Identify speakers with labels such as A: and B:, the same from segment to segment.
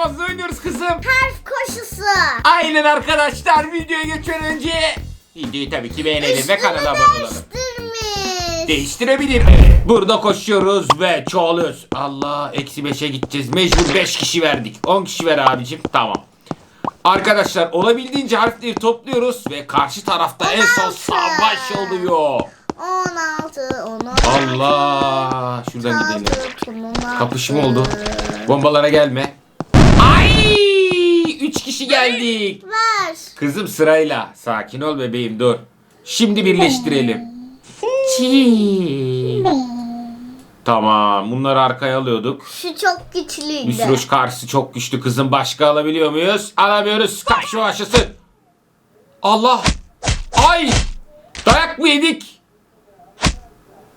A: koşmazla oynuyoruz kızım.
B: Harf koşusu.
A: Aynen arkadaşlar videoya geçmeden önce videoyu tabii ki beğenelim ve kanala abone olalım.
B: Değiştirmiş.
A: Değiştirebilir. Burada koşuyoruz ve çoğalıyoruz. Allah eksi 5'e gideceğiz. Mecbur 5 kişi verdik. 10 kişi ver abicim. Tamam. Arkadaşlar olabildiğince harfleri topluyoruz ve karşı tarafta en son
B: 16.
A: savaş oluyor.
B: 16, 16.
A: Allah. Şuradan gidelim.
B: 16.
A: Kapışma oldu. Bombalara gelme. Ay! 3 kişi geldik.
B: Ver.
A: Kızım sırayla. Sakin ol bebeğim dur. Şimdi birleştirelim. Çiğ. Tamam bunları arkaya alıyorduk.
B: Şu çok güçlüydü.
A: Yusruş karşısı çok güçlü kızım. Başka alabiliyor muyuz? Alamıyoruz. Kapışma başlasın. Allah. Ay. Dayak mı yedik?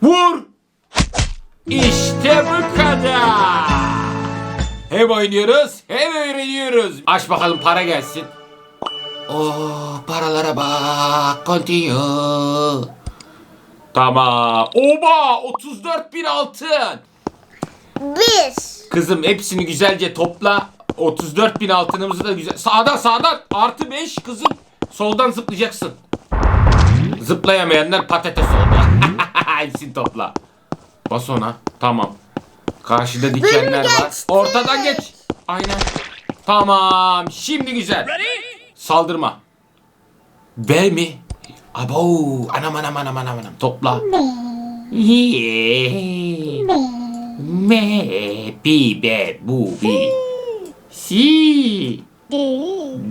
A: Vur. İşte bu kadar. Hem oynuyoruz hem öğreniyoruz. Aç bakalım para gelsin. Oh paralara bak. Continue. Tamam. Oba 34 bin altın.
B: Bir.
A: Kızım hepsini güzelce topla. 34 bin altınımızı da güzel. Sağdan sağdan artı 5 kızım. Soldan zıplayacaksın. Zıplayamayanlar patates oldu. Hepsini topla. Bas ona. Tamam. Karşıda dikenler var. Ortadan geç. Aynen. Tamam. Şimdi güzel. Saldırma. Ver mi? Abo. Anam anam anam anam anam. Topla. Yeah. Me, bi, be, bu, bi. Si.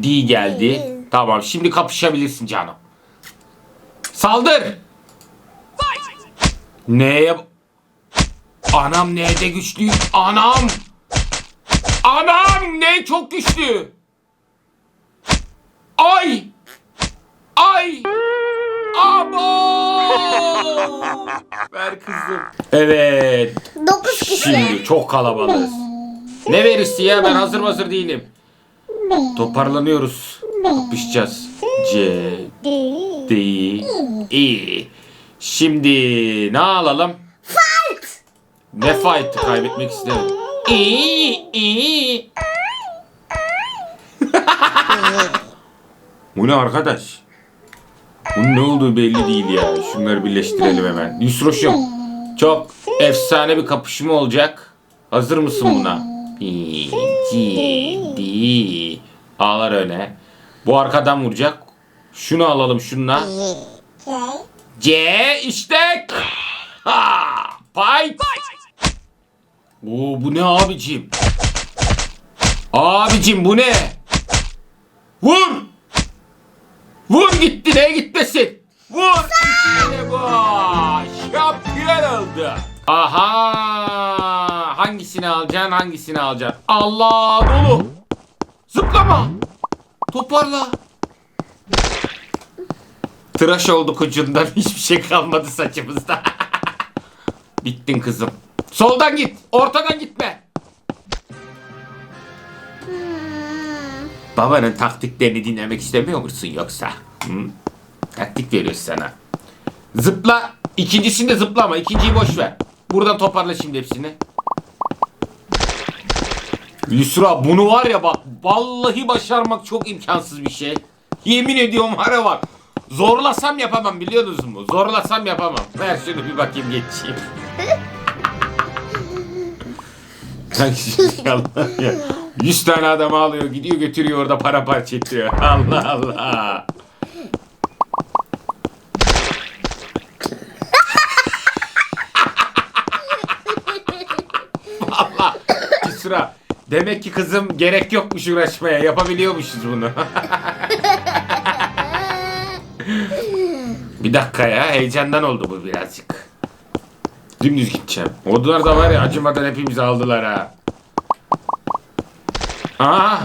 A: Di geldi. Tamam şimdi kapışabilirsin canım. Saldır. Neye? Anam neyde güçlü? Anam. Anam ne çok güçlü. Ay. Ay. Abo. Ver kızım. Evet.
B: 9 kişi.
A: Şimdi çok kalabalığız. Ne verirsin ya ben hazır hazır değilim. Toparlanıyoruz. Kapışacağız. C, D, E. Şimdi ne alalım?
B: Fight.
A: Ne fight'ı kaybetmek istemedim. E, e. Bu ne arkadaş? Bunun ne olduğu belli değil ya. Şunları birleştirelim hemen. Yusroş'um. Çok efsane bir kapışma olacak. Hazır mısın buna? Bir. Ağlar öne. Bu arkadan vuracak. Şunu alalım şununla. C işte. Ha! Fight. Oo bu ne abicim? Abicim bu ne? Vur! Vur gitti ne gitmesin? Vur! İşte bu! Şampiyon oldu. Aha! Hangisini alacaksın hangisini alacaksın? Allah dolu! Zıplama! Toparla! Tıraş olduk ucundan hiçbir şey kalmadı saçımızda. Bittin kızım. Soldan git. Ortadan gitme. Babanın taktiklerini dinlemek istemiyor musun yoksa? Hı? Taktik veriyoruz sana. Zıpla. İkincisinde zıplama. İkinciyi boş ver. Buradan toparla şimdi hepsini. Yusra bunu var ya bak vallahi başarmak çok imkansız bir şey. Yemin ediyorum var ya bak. Zorlasam yapamam biliyorsunuz mu? Zorlasam yapamam. Ver şunu bir bakayım geçeyim. Ya. 100 tane adam alıyor gidiyor götürüyor orada para parça ettiriyor. Allah Allah. Allah. Yusra. Demek ki kızım gerek yokmuş uğraşmaya. Yapabiliyormuşuz bunu. bir dakika ya. Heyecandan oldu bu birazcık. Dümdüz gideceğim. Onlar da var ya acımadan hepimizi aldılar ha. Aa!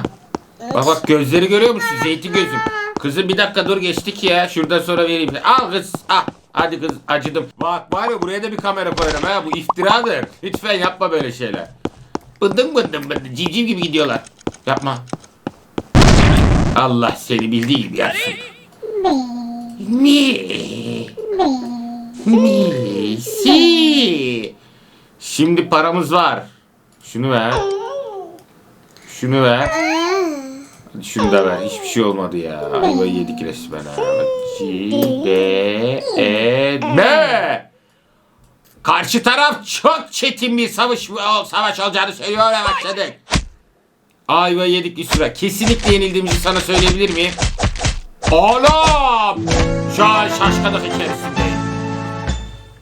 A: Bak bak gözleri görüyor musun? Zeytin gözüm. Kızım bir dakika dur geçtik ya. Şuradan sonra vereyim. Al kız. Al. Hadi kız acıdım. Bak var ya buraya da bir kamera koyarım ha. Bu iftiradır. Lütfen yapma böyle şeyler. Bındın bındın bındın. Civciv gibi gidiyorlar. Yapma. Allah seni bildiği gibi yapsın. Mi. Mi. Si. Şimdi paramız var. Şunu ver. Şunu ver. Hadi şunu da ver. Hiçbir şey olmadı ya. Ayvayı yedik resmen ha. C, D, E, ne? Karşı taraf çok çetin bir savaş, savaş olacağını söylüyor ve başladık. Ayva yedik Yusra. Kesinlikle yenildiğimizi sana söyleyebilir miyim? Oğlum! Şu an şaşkınlık içerisindeyim.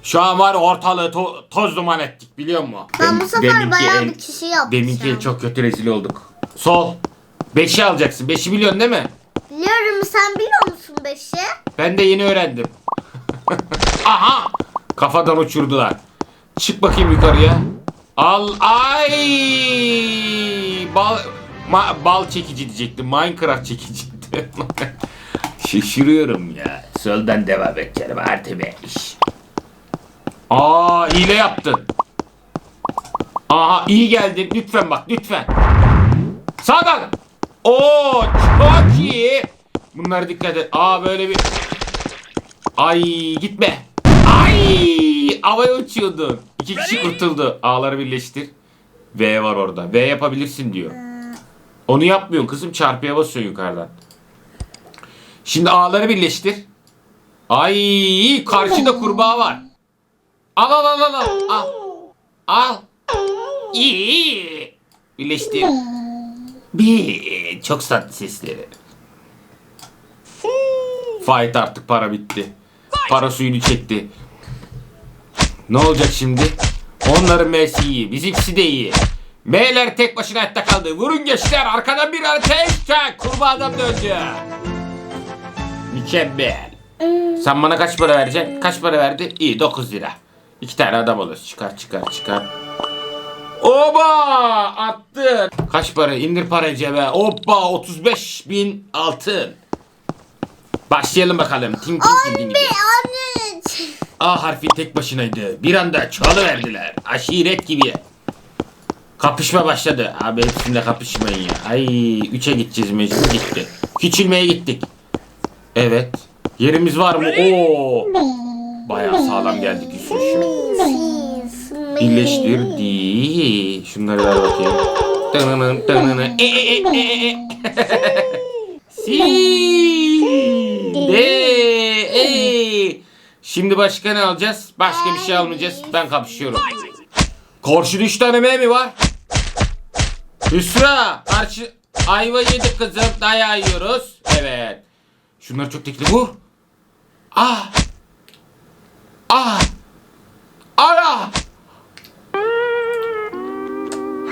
A: Şu an var ortalığı to- toz duman ettik biliyor musun?
B: Ben bu sefer bayağı
A: el-
B: bir kişi yapacağım.
A: Deminki el çok kötü rezil olduk. Sol. Beşi alacaksın. Beşi biliyorsun değil mi?
B: Biliyorum sen biliyor musun beşi?
A: Ben de yeni öğrendim. Aha! Kafadan uçurdular. Çık bakayım yukarıya. Al ay! Bal ma- bal çekici diyecektim. Minecraft çekiciydi. Şaşırıyorum ya. Soldan devam edeceğim beş. Aa hile yaptın. Aha iyi geldin. Lütfen bak lütfen. Sağdan. Oo çok iyi. Bunlara dikkat et. Aa böyle bir Ay gitme. Ay havaya uçuyordun. İki kişi kurtuldu. A'ları birleştir. V var orada. V yapabilirsin diyor. Onu yapmıyorsun kızım. Çarpıya basıyorsun yukarıdan. Şimdi A'ları birleştir. Ay karşıda kurbağa var. Al al al al al. Al. Al. İyi. Birleştir. Bir. Çok tatlı sesleri. Fight artık para bitti. Para suyunu çekti. Ne olacak şimdi? Onların M'si iyi. Bizimkisi de iyi. M'ler tek başına hayatta kaldı. Vurun gençler. Arkadan bir ateş. çak. Kurbağa adam döndü. Mükemmel. Sen bana kaç para vereceksin? Kaç para verdi? İyi 9 lira. İki tane adam olur. Çıkar çıkar çıkar. Oba attı. Kaç para? İndir parayı cebe. Hoppa 35 bin altın. Başlayalım bakalım. Ting ting ting ting. A harfi tek başınaydı. Bir anda çalıverdiler. Aşiret gibi. Kapışma başladı. Abi hepsinde kapışmayın ya. Ay 3'e gideceğiz mecbur gitti. Küçülmeye gittik. Evet. Yerimiz var mı? Oo. Bayağı sağlam geldik Yusuf'um. Birleştirdi. Şunları ver bakayım. Tınını tınını. E e e e e. Si. De. E. Şimdi başka ne alacağız? Başka bir şey almayacağız. Ben kapışıyorum. Karşıda üç tane M mi var? Hüsra. Karşı ayva yedik kızım. Dayağı yiyoruz. Evet. Şunlar çok tekli. Vur. Ah. Ah. Ara.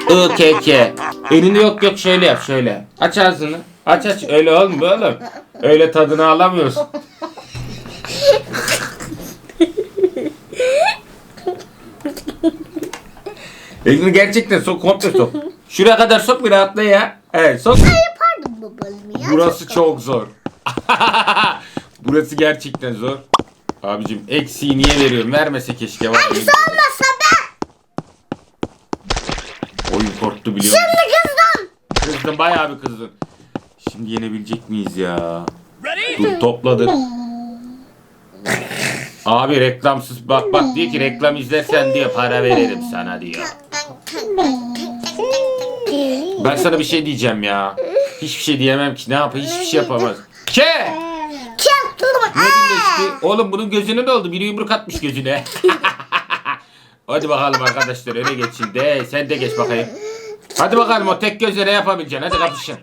A: I K K. Elini yok yok şöyle yap şöyle. Aç ağzını. Aç aç. Öyle olmuyor oğlum. Öyle tadını alamıyorsun. Elini gerçekten sok komple sok. Şuraya kadar sok bir rahatla ya. Evet sok.
B: Yapardım babalım ya.
A: Burası çok zor. Burası gerçekten zor. Abicim eksiği niye veriyorum? Vermese keşke var.
B: Hangisi olmazsa ben.
A: Oyun korktu biliyor musun?
B: Şimdi kızdım.
A: Kızdın bayağı bir kızdın. Şimdi yenebilecek miyiz ya? Dur topladık. Abi reklamsız bak bak diyor ki reklam izlersen diyor para veririm sana diyor. Ben sana bir şey diyeceğim ya. Hiçbir şey diyemem ki ne yapayım hiçbir şey yapamaz. Ke! Ne birleşti? Oğlum bunun gözüne ne oldu? Biri yumruk atmış gözüne. Hadi bakalım arkadaşlar öne geçin de sen de geç bakayım. Hadi bakalım o tek gözle ne yapabileceksin hadi kapışın.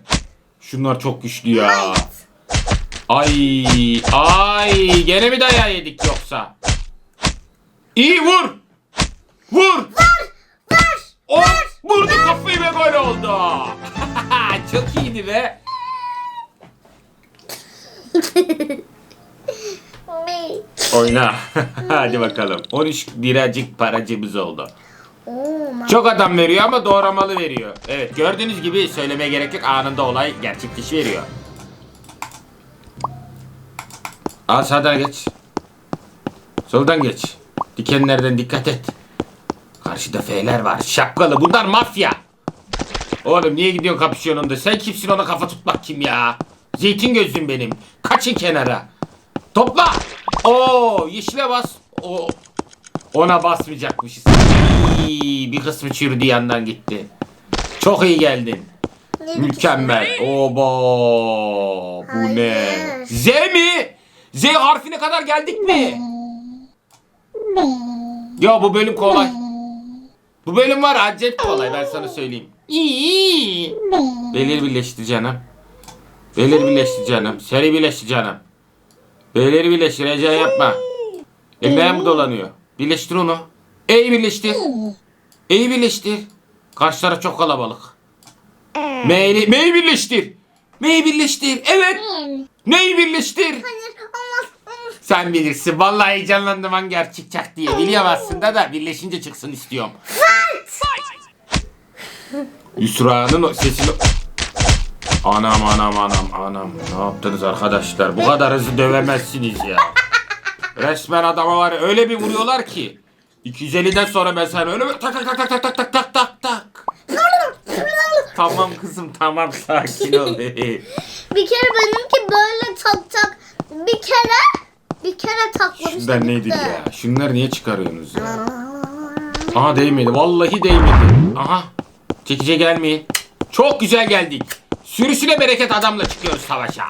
A: Şunlar çok güçlü ya. Ay ay gene mi dayağı yedik yoksa? İyi vur. Vur. Vur. Vur. O vurdu kafayı ve gol oldu. çok iyiydi be. Oyna. Hadi bakalım. 13 liracık paracımız oldu. Çok adam veriyor ama doğramalı veriyor. Evet gördüğünüz gibi söylemeye gerek yok. Anında olay gerçekleşi veriyor. Al sağdan geç. Soldan geç. Dikenlerden dikkat et. Karşıda F'ler var. Şapkalı. Bunlar mafya. Oğlum niye gidiyorsun kapışıyorsun onda? Sen kimsin ona kafa tutmak kim ya? Zeytin gözlüm benim. Kaçın kenara. Topla. Oo yeşile bas. O ona basmayacakmışız. İyi, bir kısmı çürüdü yandan gitti. Çok iyi geldin. Mükemmel. Oba. Bu ne?
B: Hayır.
A: Z mi? Z harfine kadar geldik mi? Ya bu bölüm kolay. Bu bölüm var acayip kolay ben sana söyleyeyim. İyi. Beyleri birleştir canım. Beyleri birleştir canım. Seri birleştir canım. Beyleri birleştir heyecan yapma. Elleğe mi dolanıyor? Birleştir onu. E'yi birleştir. E'yi birleştir. Karşı taraf çok kalabalık. M'yi M'yi birleştir. M'yi birleştir. Evet. Neyi birleştir? Sen bilirsin. Vallahi heyecanlandım hangi harf çıkacak diye. Biliyorum aslında da birleşince çıksın istiyorum. Yusra'nın sesini... Anam anam anam anam. Ne yaptınız arkadaşlar? Bu kadar hızlı dövemezsiniz ya. Resmen adama var ya, öyle bir vuruyorlar ki. 250'den sonra ben sana öyle tak tak tak tak tak tak tak tak tak tak. Tamam kızım tamam sakin ol.
B: Bir kere benimki böyle tak tak. Bir kere bir kere taklamıştı.
A: Şunlar nedir ya? Şunları niye çıkarıyorsunuz ya? Aha değmedi. Vallahi değmedi. Aha. Çekice gelmeyin. Çok güzel geldik. Sürüsüne bereket adamla çıkıyoruz savaşa.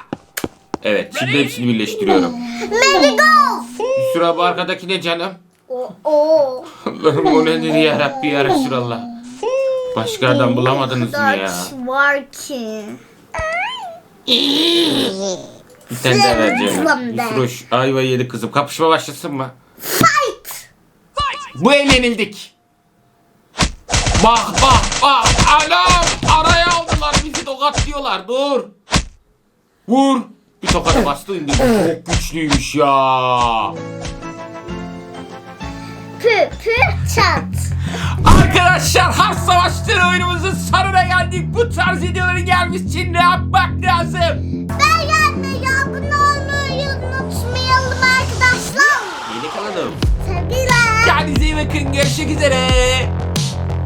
A: Evet şimdi hepsini birleştiriyorum.
B: Marigold.
A: Yusra bu arkadaki ne canım?
B: O o.
A: Allah'ım o nedir ya Rabbi ya Resulallah. Başka adam bulamadınız mı ya?
B: Var ki?
A: Daha vereceğim.
B: Zıplım be.
A: Yusroş ayva yedi kızım. Kapışma başlasın mı?
B: Fight.
A: Bu eğlenildik. Bak bak bak. Anam. Tokatlıyorlar. Dur. Vur. Bir tokat bastı indi. Çok güçlüymüş ya.
B: Pü pü çat.
A: Arkadaşlar Harf Savaşları oyunumuzun sonuna geldik. Bu tarz videoların gelmesi için ne yapmak lazım?
B: Beğenmeyi, abone olmayı unutmayalım arkadaşlar.
A: Yeni kalalım.
B: Sevgiler.
A: Kendinize iyi bakın. Görüşmek üzere.